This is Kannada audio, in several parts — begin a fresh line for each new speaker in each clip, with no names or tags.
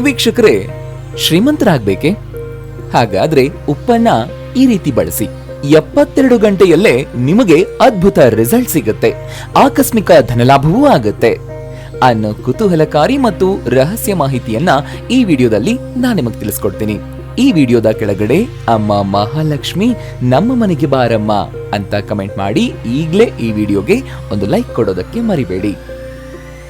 ವೀಕ್ಷಕರೇ, ಶ್ರೀಮಂತರಾಗಬೇಕೆ? ಹಾಗಾದ್ರೆ ಉಪ್ಪನ್ನ ಈ ರೀತಿ ಬಳಸಿ. ಎಪ್ಪತ್ತೆರಡು ಗಂಟೆಯಲ್ಲೇ ನಿಮಗೆ ಅದ್ಭುತ ರಿಸಲ್ಟ್ ಸಿಗುತ್ತೆ. ಆಕಸ್ಮಿಕ ಧನಲಾಭವೂ ಆಗುತ್ತೆ. ಅನ್ನೋ ಕುತೂಹಲಕಾರಿ ಮತ್ತು ರಹಸ್ಯ ಮಾಹಿತಿಯನ್ನ ಈ ವಿಡಿಯೋದಲ್ಲಿ ನಾನು ನಿಮಗೆ ತಿಳಿಸ್ಕೊಡ್ತೀನಿ. ಈ ವಿಡಿಯೋದ ಕೆಳಗಡೆ ಅಮ್ಮ ಮಹಾಲಕ್ಷ್ಮಿ, ನಮ್ಮ ಮನೆಗೆ ಬಾರಮ್ಮ ಅಂತ ಕಮೆಂಟ್ ಮಾಡಿ ಈಗ್ಲೇ ಈ ವಿಡಿಯೋಗೆ ಒಂದು ಲೈಕ್ ಕೊಡೋದಕ್ಕೆ ಮರಿಬೇಡಿ.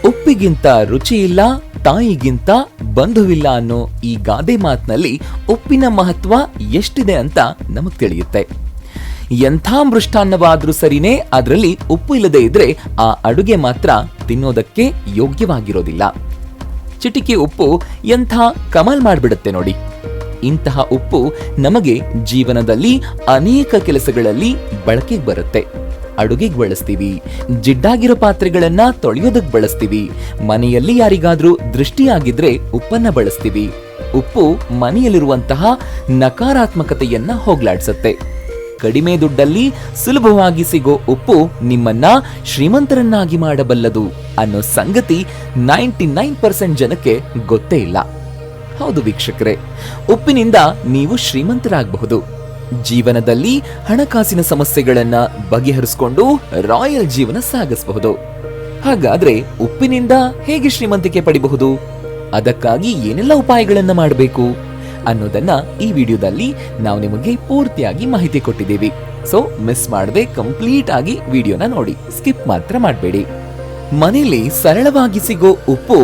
ಉಪ್ಪಿಗಿಂತ ರುಚಿ ಇಲ್ಲ ತಾಯಿಗಿಂತ ಬಂಧುವಿಲ್ಲ ಅನ್ನೋ ಈ ಗಾದೆ ಮಾತಿನಲ್ಲಿ ಉಪ್ಪಿನ ಮಹತ್ವ ಎಷ್ಟಿದೆ ಅಂತ ನಮಗ್ ತಿಳಿಯುತ್ತೆ. ಎಂಥ ಮೃಷ್ಟಾನ್ನವಾದ್ರೂ ಸರಿನೇ, ಅದರಲ್ಲಿ ಉಪ್ಪು ಇಲ್ಲದೆ ಇದ್ರೆ ಆ ಅಡುಗೆ ಮಾತ್ರ ತಿನ್ನೋದಕ್ಕೆ ಯೋಗ್ಯವಾಗಿರೋದಿಲ್ಲ. ಚಿಟಿಕೆ ಉಪ್ಪು ಎಂಥ ಕಮಲ್ ಮಾಡಿಬಿಡುತ್ತೆ ನೋಡಿ. ಇಂತಹ ಉಪ್ಪು ನಮಗೆ ಜೀವನದಲ್ಲಿ ಅನೇಕ ಕೆಲಸಗಳಲ್ಲಿ ಬಳಕೆಗೆ ಬರುತ್ತೆ. ಅಡುಗೆಗೆ ಬಳಸ್ತೀವಿ. ಜಿಡ್ಡಾಗಿರೋ ಪಾತ್ರೆಗಳನ್ನ ತೊಳೆಯೋದಕ್ಕೆ ಬಳಸ್ತೀವಿ. ಮನೆಯಲ್ಲಿ ಯಾರಿಗಾದ್ರೂ ದೃಷ್ಟಿಯಾಗಿದ್ರೆ ಉಪ್ಪನ್ನ ಬಳಸ್ತೀವಿ. ಉಪ್ಪು ಮನೆಯಲ್ಲಿರುವಂತಹ ನಕಾರಾತ್ಮಕತೆಯನ್ನ ಹೋಗ್ಲಾಡ್ಸತ್ತೆ. ಕಡಿಮೆ ದುಡ್ಡಲ್ಲಿ ಸುಲಭವಾಗಿ ಸಿಗೋ ಉಪ್ಪು ನಿಮ್ಮನ್ನ ಶ್ರೀಮಂತರನ್ನಾಗಿ ಮಾಡಬಲ್ಲದು ಅನ್ನೋ ಸಂಗತಿ ನೈಂಟಿ ನೈನ್ ಪರ್ಸೆಂಟ್ ಜನಕ್ಕೆ ಗೊತ್ತೇ ಇಲ್ಲ. ಹೌದು ವೀಕ್ಷಕರೇ, ಉಪ್ಪಿನಿಂದ ನೀವು ಶ್ರೀಮಂತರಾಗಬಹುದು. ಜೀವನದಲ್ಲಿ ಹಣಕಾಸಿನ ಸಮಸ್ಯೆಗಳನ್ನ ಬಗೆಹರಿಸಿಕೊಂಡು ರಾಯಲ್ ಜೀವನ ಸಾಗಿಸಬಹುದು. ಹಾಗಾದ್ರೆ ಉಪ್ಪಿನಿಂದ ಹೇಗೆ ಶ್ರೀಮಂತಿಕೆ ಪಡಿಬಹುದು? ಅದಕ್ಕಾಗಿ ಏನೆಲ್ಲ ಉಪಾಯಗಳನ್ನ ಮಾಡಬೇಕು? ಅನ್ನೋದನ್ನ ಈ ವಿಡಿಯೋದಲ್ಲಿ ನಾವು ನಿಮಗೆ ಪೂರ್ತಿಯಾಗಿ ಮಾಹಿತಿ ಕೊಟ್ಟಿದ್ದೀವಿ. ಸೊ ಮಿಸ್ ಮಾಡದೆ ಕಂಪ್ಲೀಟ್ ಆಗಿ ವಿಡಿಯೋನ ನೋಡಿ. ಸ್ಕಿಪ್ ಮಾತ್ರ ಮಾಡಬೇಡಿ. ಮನೆಯಲ್ಲಿ ಸರಳವಾಗಿ ಸಿಗೋ ಉಪ್ಪು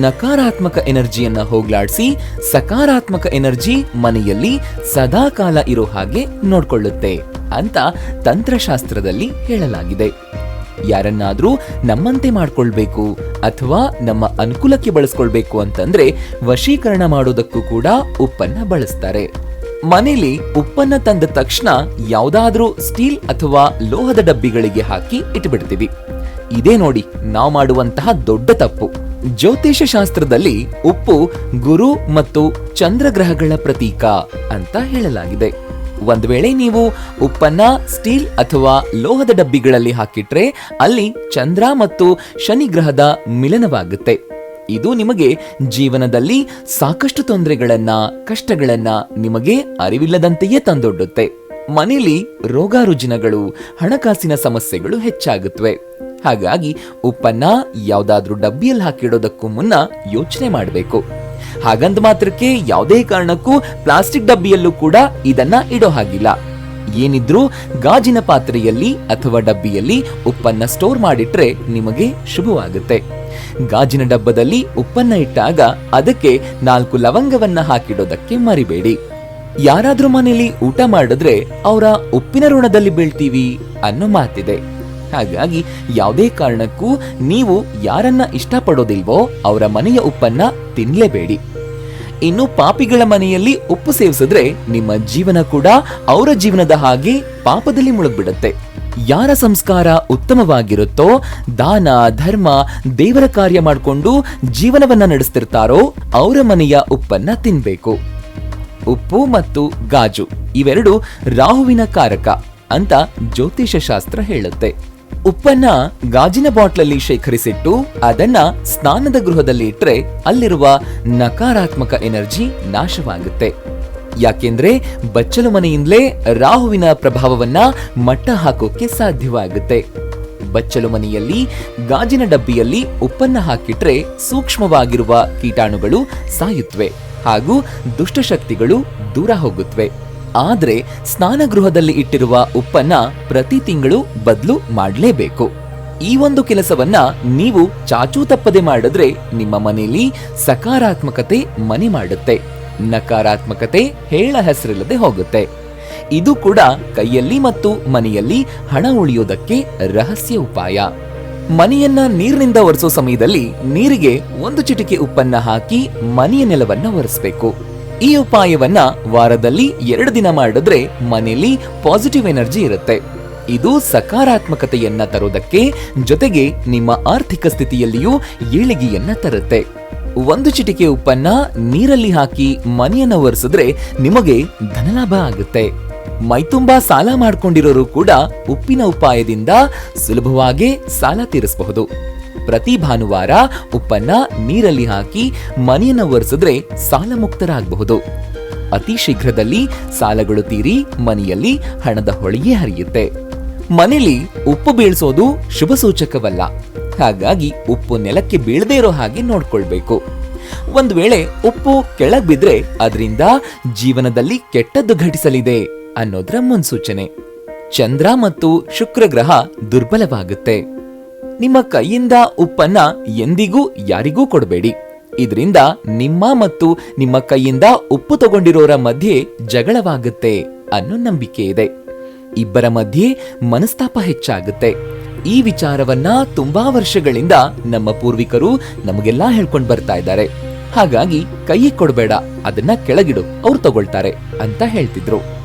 ನಕಾರಾತ್ಮಕ ಎನರ್ಜಿಯನ್ನ ಹೋಗ್ಲಾಡಿಸಿ, ಸಕಾರಾತ್ಮಕ ಎನರ್ಜಿ ಮನೆಯಲ್ಲಿ ಸದಾಕಾಲ ಇರೋ ಹಾಗೆ ನೋಡ್ಕೊಳ್ಳುತ್ತೆ ಅಂತ ತಂತ್ರಶಾಸ್ತ್ರದಲ್ಲಿ ಹೇಳಲಾಗಿದೆ. ಯಾರನ್ನಾದ್ರೂ ನಮ್ಮಂತೆ ಮಾಡ್ಕೊಳ್ಬೇಕು ಅಥವಾ ನಮ್ಮ ಅನುಕೂಲಕ್ಕೆ ಬಳಸ್ಕೊಳ್ಬೇಕು ಅಂತಂದ್ರೆ ವಶೀಕರಣ ಮಾಡೋದಕ್ಕೂ ಕೂಡ ಉಪ್ಪನ್ನ ಬಳಸ್ತಾರೆ. ಮನೇಲಿ ಉಪ್ಪನ್ನ ತಂದ ತಕ್ಷಣ ಯಾವ್ದಾದ್ರೂ ಸ್ಟೀಲ್ ಅಥವಾ ಲೋಹದ ಡಬ್ಬಿಗಳಿಗೆ ಹಾಕಿ ಇಟ್ಬಿಡ್ತೀವಿ. ಇದೇ ನೋಡಿ, ನಾವು ಮಾಡುವಂತಹ ದೊಡ್ಡ ತಪ್ಪು. ಜ್ಯೋತಿಷ್ಯ ಶಾಸ್ತ್ರದಲ್ಲಿ ಉಪ್ಪು ಗುರು ಮತ್ತು ಚಂದ್ರಗ್ರಹಗಳ ಪ್ರತೀಕ ಅಂತ ಹೇಳಲಾಗಿದೆ. ಒಂದ್ ವೇಳೆ ನೀವು ಉಪ್ಪನ್ನ ಸ್ಟೀಲ್ ಅಥವಾ ಲೋಹದ ಡಬ್ಬಿಗಳಲ್ಲಿ ಹಾಕಿಟ್ರೆ ಅಲ್ಲಿ ಚಂದ್ರ ಮತ್ತು ಶನಿ ಗ್ರಹದ ಮಿಲನವಾಗುತ್ತೆ. ಇದು ನಿಮಗೆ ಜೀವನದಲ್ಲಿ ಸಾಕಷ್ಟು ತೊಂದರೆಗಳನ್ನ, ಕಷ್ಟಗಳನ್ನ ನಿಮಗೆ ಅರಿವಿಲ್ಲದಂತೆಯೇ ತಂದೊಡ್ಡುತ್ತೆ. ಮನೆಯಲ್ಲಿ ರೋಗ ರುಜಿನಗಳು, ಹಣಕಾಸಿನ ಸಮಸ್ಯೆಗಳು ಹೆಚ್ಚಾಗುತ್ತವೆ ಹಾಗಾಗಿ ಉಪ್ಪನ್ನ ಯಾವ್ದಾದ್ರೂ ಡಬ್ಬಿಯಲ್ಲಿ ಹಾಕಿಡೋದಕ್ಕೂ ಮುನ್ನ ಯೋಚನೆ ಮಾಡಬೇಕು. ಹಾಗಂದ ಮಾತ್ರಕ್ಕೆ ಯಾವುದೇ ಕಾರಣಕ್ಕೂ ಪ್ಲಾಸ್ಟಿಕ್ ಡಬ್ಬಿಯಲ್ಲೂ ಕೂಡ ಇದನ್ನ ಇಡೋ ಹಾಗಿಲ್ಲ. ಏನಿದ್ರೂ ಗಾಜಿನ ಪಾತ್ರೆಯಲ್ಲಿ ಅಥವಾ ಡಬ್ಬಿಯಲ್ಲಿ ಉಪ್ಪನ್ನ ಸ್ಟೋರ್ ಮಾಡಿಟ್ರೆ ನಿಮಗೆ ಶುಭವಾಗುತ್ತೆ. ಗಾಜಿನ ಡಬ್ಬದಲ್ಲಿ ಉಪ್ಪನ್ನ ಇಟ್ಟಾಗ ಅದಕ್ಕೆ ನಾಲ್ಕು ಲವಂಗವನ್ನ ಹಾಕಿಡೋದಕ್ಕೆ ಮರಿಬೇಡಿ. ಯಾರಾದ್ರೂ ಮನೇಲಿ ಊಟ ಮಾಡಿದ್ರೆ ಅವರ ಉಪ್ಪಿನ ಋಣದಲ್ಲಿ ಬೀಳ್ತೀವಿ ಅನ್ನೋ ಮಾತಿದೆ. ಹಾಗಾಗಿ ಯಾವುದೇ ಕಾರಣಕ್ಕೂ ನೀವು ಯಾರನ್ನ ಇಷ್ಟಪಡೋದಿಲ್ವೋ ಅವರ ಮನೆಯ ಉಪ್ಪನ್ನ ತಿನ್ಲೇಬೇಡಿ. ಇನ್ನು ಪಾಪಿಗಳ ಮನೆಯಲ್ಲಿ ಉಪ್ಪು ಸೇವಿಸಿದ್ರೆ ನಿಮ್ಮ ಜೀವನ ಕೂಡ ಅವರ ಜೀವನದ ಹಾಗೆ ಪಾಪದಲ್ಲಿ ಮುಳುಗ್ಬಿಡುತ್ತೆ. ಯಾರ ಸಂಸ್ಕಾರ ಉತ್ತಮವಾಗಿರುತ್ತೋ ದಾನ, ಧರ್ಮ, ದೇವರ ಕಾರ್ಯ ಮಾಡಿಕೊಂಡು ಜೀವನವನ್ನ ನಡೆಸ್ತಿರ್ತಾರೋ ಅವರ ಮನೆಯ ಉಪ್ಪನ್ನ ತಿನ್ಬೇಕು. ಉಪ್ಪು ಮತ್ತು ಗಾಜು ಇವೆರಡು ರಾಹುವಿನ ಕಾರಕ ಅಂತ ಜ್ಯೋತಿಷ ಶಾಸ್ತ್ರ ಹೇಳುತ್ತೆ. ಉಪ್ಪನ್ನ ಗಾಜಿನ ಬಾಟ್ಲಲ್ಲಿ ಶೇಖರಿಸಿಟ್ಟು ಅದನ್ನ ಸ್ನಾನದ ಗೃಹದಲ್ಲಿ ಇಟ್ಟರೆ ಅಲ್ಲಿರುವ ನಕಾರಾತ್ಮಕ ಎನರ್ಜಿ ನಾಶವಾಗುತ್ತೆ. ಯಾಕೆಂದ್ರೆ ಬಚ್ಚಲು ಮನೆಯಿಂದಲೇ ರಾಹುವಿನ ಪ್ರಭಾವವನ್ನ ಮಟ್ಟ ಹಾಕೋಕೆ ಸಾಧ್ಯವಾಗುತ್ತೆ. ಬಚ್ಚಲು ಮನೆಯಲ್ಲಿ ಗಾಜಿನ ಡಬ್ಬಿಯಲ್ಲಿ ಉಪ್ಪನ್ನ ಹಾಕಿಟ್ರೆ ಸೂಕ್ಷ್ಮವಾಗಿರುವ ಕೀಟಾಣುಗಳು ಸಾಯುತ್ತವೆ ಹಾಗೂ ದುಷ್ಟಶಕ್ತಿಗಳು ದೂರ ಹೋಗುತ್ತವೆ ಆದ್ರೆ ಸ್ನಾನಗೃಹದಲ್ಲಿ ಇಟ್ಟಿರುವ ಉಪ್ಪನ್ನ ಪ್ರತಿ ತಿಂಗಳು ಬದಲು ಮಾಡಲೇಬೇಕು. ಈ ಒಂದು ಕೆಲಸವನ್ನ ನೀವು ಚಾಚೂ ತಪ್ಪದೆ ಮಾಡಿದ್ರೆ ನಿಮ್ಮ ಮನೆಯಲ್ಲಿ ಸಕಾರಾತ್ಮಕತೆ ಮನೆ ಮಾಡುತ್ತೆ. ನಕಾರಾತ್ಮಕತೆ ಹೇಳ ಹೆಸರಿಲ್ಲದೆ ಹೋಗುತ್ತೆ. ಇದು ಕೂಡ ಕೈಯಲ್ಲಿ ಮತ್ತು ಮನೆಯಲ್ಲಿ ಹಣ ಉಳಿಯೋದಕ್ಕೆ ರಹಸ್ಯ ಉಪಾಯ. ಮನೆಯನ್ನ ನೀರಿನಿಂದ ಒರೆಸೋ ಸಮಯದಲ್ಲಿ ನೀರಿಗೆ ಒಂದು ಚಿಟಿಕೆ ಉಪ್ಪನ್ನ ಹಾಕಿ ಮನೆಯ ನೆಲವನ್ನ ಒರೆಸಬೇಕು. ಈ ಉಪಾಯವನ್ನ ವಾರದಲ್ಲಿ ಎರಡು ದಿನ ಮಾಡಿದ್ರೆ ಮನೆಯಲ್ಲಿ ಪಾಸಿಟಿವ್ ಎನರ್ಜಿ ಇರುತ್ತೆ. ಇದು ಸಕಾರಾತ್ಮಕತೆಯನ್ನ ತರೋದಕ್ಕೆ ಜೊತೆಗೆ ನಿಮ್ಮ ಆರ್ಥಿಕ ಸ್ಥಿತಿಯಲ್ಲಿಯೂ ಏಳಿಗೆಯನ್ನ ತರುತ್ತೆ. ಒಂದು ಚಿಟಿಕೆ ಉಪ್ಪನ್ನ ನೀರಲ್ಲಿ ಹಾಕಿ ಮನೆಯನ್ನ ಒರೆಸಿದ್ರೆ ನಿಮಗೆ ಧನಲಾಭ ಆಗುತ್ತೆ. ಮೈತುಂಬಾ ಸಾಲ ಮಾಡ್ಕೊಂಡಿರೋರು ಕೂಡ ಉಪ್ಪಿನ ಉಪಾಯದಿಂದ ಸುಲಭವಾಗಿ ಸಾಲ ತೀರಿಸಬಹುದು. ಪ್ರತಿ ಭಾನುವಾರ ಉಪ್ಪನ್ನ ನೀರಲ್ಲಿ ಹಾಕಿ ಮನೆಯನ್ನು ಒರೆಸಿದ್ರೆ ಸಾಲ ಮುಕ್ತರಾಗಬಹುದು. ಅತಿ ಶೀಘ್ರದಲ್ಲಿ ಸಾಲಗಳು ತೀರಿ ಮನೆಯಲ್ಲಿ ಹಣದ ಹೊಳೆಯೇ ಹರಿಯುತ್ತೆ. ಮನೆಯಲ್ಲಿ ಉಪ್ಪು ಬೀಳ್ಸೋದು ಶುಭ ಸೂಚಕವಲ್ಲ. ಹಾಗಾಗಿ ಉಪ್ಪು ನೆಲಕ್ಕೆ ಬೀಳದೇ ಇರೋ ಹಾಗೆ ನೋಡ್ಕೊಳ್ಬೇಕು. ಒಂದು ವೇಳೆ ಉಪ್ಪು ಕೆಳಗ್ ಬಿದ್ರೆ ಅದರಿಂದ ಜೀವನದಲ್ಲಿ ಕೆಟ್ಟದ್ದು ಘಟಿಸಲಿದೆ ಅನ್ನೋದ್ರ ಮುನ್ಸೂಚನೆ. ಚಂದ್ರ ಮತ್ತು ಶುಕ್ರ ಗ್ರಹ ದುರ್ಬಲವಾಗುತ್ತೆ. ನಿಮ್ಮ ಕೈಯಿಂದ ಉಪ್ಪನ್ನ ಎಂದಿಗೂ ಯಾರಿಗೂ ಕೊಡಬೇಡಿ. ಇದರಿಂದ ನಿಮ್ಮ ಮತ್ತು ನಿಮ್ಮ ಕೈಯಿಂದ ಉಪ್ಪು ತಗೊಂಡಿರೋರ ಮಧ್ಯೆ ಜಗಳವಾಗುತ್ತೆ ಅನ್ನೋ ನಂಬಿಕೆ ಇದೆ. ಇಬ್ಬರ ಮಧ್ಯೆ ಮನಸ್ತಾಪ ಹೆಚ್ಚಾಗುತ್ತೆ. ಈ ವಿಚಾರವನ್ನ ತುಂಬಾ ವರ್ಷಗಳಿಂದ ನಮ್ಮ ಪೂರ್ವಿಕರು ನಮಗೆಲ್ಲ ಹೇಳ್ಕೊಂಡ್ ಬರ್ತಾ ಇದ್ದಾರೆ. ಹಾಗಾಗಿ ಕೈಯಿ ಕೊಡಬೇಡ, ಅದನ್ನ ಕೆಳಗಿಡು, ಅವ್ರು ತಗೊಳ್ತಾರೆ ಅಂತ ಹೇಳ್ತಿದ್ರು.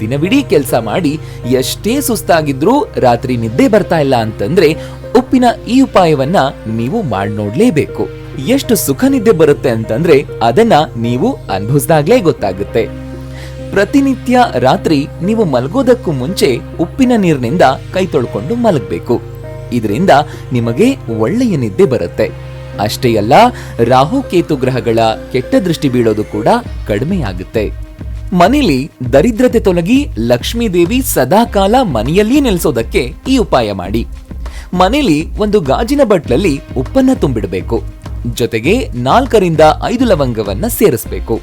ದಿನವಿಡೀ ಕೆಲಸ ಮಾಡಿ ಎಷ್ಟೇ ಸುಸ್ತಾಗಿದ್ರೂ ರಾತ್ರಿ ನಿದ್ದೆ ಬರ್ತಾ ಇಲ್ಲ ಅಂತಂದ್ರೆ ಉಪ್ಪಿನ ಈ ಉಪಾಯವನ್ನ ನೀವು ಮಾಡಿ ನೋಡ್ಲೇಬೇಕು ಎಷ್ಟು ಸುಖ ನಿದ್ದೆ ಬರುತ್ತೆ ಅಂತಂದ್ರೆ ಅದನ್ನ ನೀವು ಅನುಭವಿಸಿದಾಗ್ಲೇ ಗೊತ್ತಾಗುತ್ತೆ. ಪ್ರತಿನಿತ್ಯ ರಾತ್ರಿ ನೀವು ಮಲಗೋದಕ್ಕೂ ಮುಂಚೆ ಉಪ್ಪಿನ ನೀರಿನಿಂದ ಕೈ ತೊಳ್ಕೊಂಡು ಮಲಗಬೇಕು. ಇದರಿಂದ ನಿಮಗೆ ಒಳ್ಳೆಯ ನಿದ್ದೆ ಬರುತ್ತೆ. ಅಷ್ಟೇ ಅಲ್ಲ, ರಾಹು ಕೇತು ಗ್ರಹಗಳ ಕೆಟ್ಟ ದೃಷ್ಟಿ ಬೀಳೋದು ಕೂಡ ಕಡಿಮೆಯಾಗುತ್ತೆ. ಮನೇಲಿ ದರಿದ್ರತೆ ತೊಲಗಿ ಲಕ್ಷ್ಮೀದೇವಿ ಸದಾಕಾಲ ಮನೆಯಲ್ಲಿ ನೆಲೆಸೋದಕ್ಕೆ ಈ ಉಪಾಯ ಮಾಡಿ. ಮನೇಲಿ ಒಂದು ಗಾಜಿನ ಬಟ್ಲಲ್ಲಿ ಉಪ್ಪನ್ನ ತುಂಬಿಡಬೇಕು. ಜೊತೆಗೆ ನಾಲ್ಕರಿಂದ ಐದು ಲವಂಗವನ್ನ ಸೇರಿಸಬೇಕು.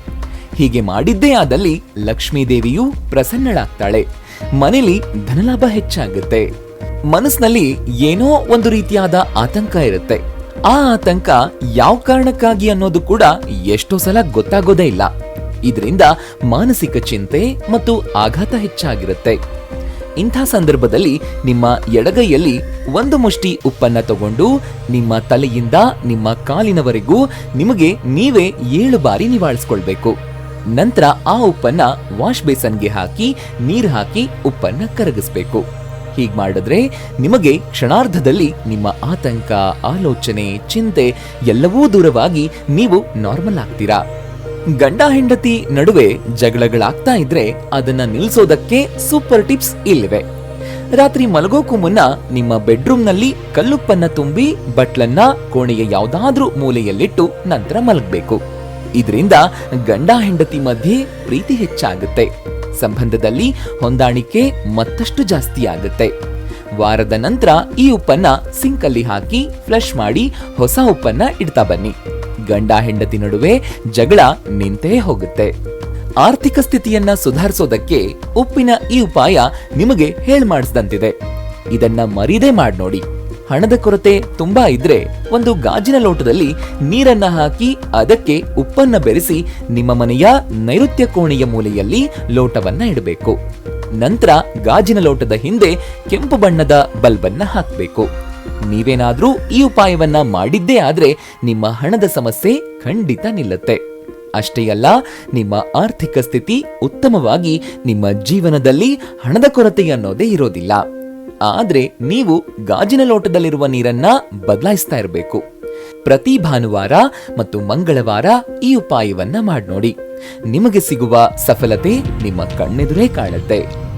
ಹೀಗೆ ಮಾಡಿದ್ದೇ ಆದಲ್ಲಿ ಲಕ್ಷ್ಮೀದೇವಿಯು ಪ್ರಸನ್ನಳಾಗ್ತಾಳೆ. ಮನೇಲಿ ಧನಲಾಭ ಹೆಚ್ಚಾಗುತ್ತೆ. ಮನಸ್ಸಿನಲ್ಲಿ ಏನೋ ಒಂದು ರೀತಿಯಾದ ಆತಂಕ ಇರುತ್ತೆ. ಆ ಆತಂಕ ಯಾವ ಕಾರಣಕ್ಕಾಗಿ ಅನ್ನೋದು ಕೂಡ ಎಷ್ಟೋ ಸಲ ಗೊತ್ತಾಗೋದೇ ಇಲ್ಲ. ಇದರಿಂದ ಮಾನಸಿಕ ಚಿಂತೆ ಮತ್ತು ಆಘಾತ ಹೆಚ್ಚಾಗಿರುತ್ತೆ. ಇಂಥ ಸಂದರ್ಭದಲ್ಲಿ ನಿಮ್ಮ ಎಡಗೈಯಲ್ಲಿ ಒಂದು ಮುಷ್ಟಿ ಉಪ್ಪನ್ನ ತಗೊಂಡು ನಿಮ್ಮ ತಲೆಯಿಂದ ನಿಮ್ಮ ಕಾಲಿನವರೆಗೂ ನಿಮಗೆ ನೀವೇ ಏಳು ಬಾರಿ ನಿವಾಳಿಸ್ಕೊಳ್ಬೇಕು. ನಂತರ ಆ ಉಪ್ಪನ್ನ ವಾಶ್ ಬೇಸನ್ಗೆ ಹಾಕಿ, ನೀರು ಹಾಕಿ ಉಪ್ಪನ್ನ ಕರಗಿಸ್ಬೇಕು. ಹೀಗೆ ಮಾಡಿದ್ರೆ ನಿಮಗೆ ಕ್ಷಣಾರ್ಧದಲ್ಲಿ ನಿಮ್ಮ ಆತಂಕ, ಆಲೋಚನೆ, ಚಿಂತೆ ಎಲ್ಲವೂ ದೂರವಾಗಿ ನೀವು ನಾರ್ಮಲ್ ಆಗ್ತೀರಾ? ಗಂಡ ಹೆಂಡತಿ ನಡುವೆ ಜಗಳಗಳಾಗ್ತಾ ಇದ್ರೆ ಅದನ್ನ ನಿಲ್ಸೋದಕ್ಕೆ ಸೂಪರ್ ಟಿಪ್ಸ್ ಇಲ್ಲಿವೆ. ರಾತ್ರಿ ಮಲಗೋಕು ಮುನ್ನ ನಿಮ್ಮ ಬೆಡ್ರೂಮ್ನಲ್ಲಿ ಕಲ್ಲುಪ್ಪನ್ನ ತುಂಬಿ, ಬಟ್ಲನ್ನ ಕೋಣೆಯ ಯಾವುದಾದ್ರೂ ಮೂಲೆಯಲ್ಲಿಟ್ಟು ನಂತರ ಮಲಗಬೇಕು. ಇದರಿಂದ ಗಂಡ ಹೆಂಡತಿ ಮಧ್ಯೆ ಪ್ರೀತಿ ಹೆಚ್ಚಾಗುತ್ತೆ. ಸಂಬಂಧದಲ್ಲಿ ಹೊಂದಾಣಿಕೆ ಮತ್ತಷ್ಟು ಜಾಸ್ತಿ ಆಗುತ್ತೆ. ವಾರದ ನಂತರ ಈ ಉಪ್ಪನ್ನ ಸಿಂಕಲ್ಲಿ ಹಾಕಿ ಫ್ಲಶ್ ಮಾಡಿ, ಹೊಸ ಉಪ್ಪನ್ನ ಇಡ್ತಾ ಬನ್ನಿ. ಗಂಡ ಹೆಂಡತಿ ನಡುವೆ ಜಗಳ ನಿಂತೇ ಹೋಗುತ್ತೆ. ಆರ್ಥಿಕ ಸ್ಥಿತಿಯನ್ನ ಸುಧಾರಿಸೋದಕ್ಕೆ ಉಪ್ಪಿನ ಈ ಉಪಾಯ ನಿಮಗೆ ಹೇಳ್ ಮಾಡಿಸ್ದಂತಿದೆ. ಇದನ್ನ ಮರಿದೇ ಮಾಡಿ ನೋಡಿ. ಹಣದ ಕೊರತೆ ತುಂಬಾ ಇದ್ರೆ ಒಂದು ಗಾಜಿನ ಲೋಟದಲ್ಲಿ ನೀರನ್ನ ಹಾಕಿ ಅದಕ್ಕೆ ಉಪ್ಪನ್ನ ಬೆರೆಸಿ ನಿಮ್ಮ ಮನೆಯ ನೈಋತ್ಯ ಕೋಣೆಯ ಮೂಲೆಯಲ್ಲಿ ಲೋಟವನ್ನ ಇಡಬೇಕು. ನಂತರ ಗಾಜಿನ ಲೋಟದ ಹಿಂದೆ ಕೆಂಪು ಬಣ್ಣದ ಬಲ್ಬನ್ನ ಹಾಕಬೇಕು. ನೀವೇನಾದ್ರೂ ಈ ಉಪಾಯವನ್ನ ಮಾಡಿದ್ದೇ ಆದ್ರೆ ನಿಮ್ಮ ಹಣದ ಸಮಸ್ಯೆ ಖಂಡಿತ ನಿಲ್ಲುತ್ತೆ. ಅಷ್ಟೇ ಅಲ್ಲ, ನಿಮ್ಮ ಆರ್ಥಿಕ ಸ್ಥಿತಿ ಉತ್ತಮವಾಗಿ ನಿಮ್ಮ ಜೀವನದಲ್ಲಿ ಹಣದ ಕೊರತೆ ಅನ್ನೋದೇ ಇರೋದಿಲ್ಲ. ಆದರೆ ನೀವು ಗಾಜಿನ ಲೋಟದಲ್ಲಿರುವ ನೀರನ್ನ ಬದಲಾಯಿಸ್ತಾ ಇರಬೇಕು. ಪ್ರತಿ ಭಾನುವಾರ ಮತ್ತು ಮಂಗಳವಾರ ಈ ಉಪಾಯವನ್ನ ಮಾಡಿ ನೋಡಿ ನಿಮಗೆ ಸಿಗುವ ಸಫಲತೆ ನಿಮ್ಮ ಕಣ್ಣೆದುರೇ ಕಾಣುತ್ತೆ.